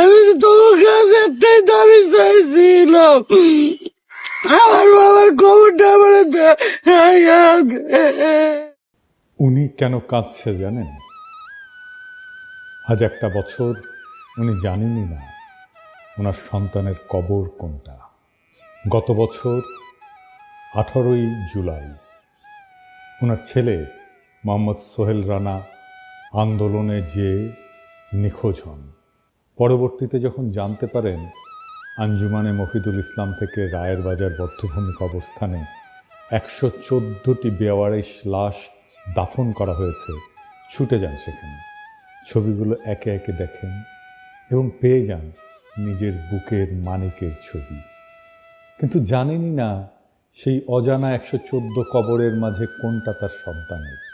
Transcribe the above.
আমি তোমার কাছে একটাই দাবি চাইছিলাম। আমার বাবার কবরটা আমার উনি কেন কাঁদছে জানেন? আজ একটা বছর উনি জানেনই না ওনার সন্তানের কবর কোনটা। গত বছর আঠারোই জুলাই ওনার ছেলে মোহাম্মদ সোহেল রানা আন্দোলনে যে নিখোঁজ হন। পরবর্তীতে যখন জানতে পারেন, আঞ্জুমানে মফিদুল ইসলাম থেকে রায়ের বাজার বদ্ধভূমি কবরস্থানে একশো চোদ্দোটি বেওয়ারিশ লাশ দাফন করা হয়েছে, ছুটে যান সেখানে। ছবিগুলো একে একে দেখেন এবং পেয়ে যান নিজের বুকের মানিকের ছবি। কিন্তু জানেনই না সেই অজানা একশো চোদ্দ কবরের মাঝে কোনটা তার সন্তানের।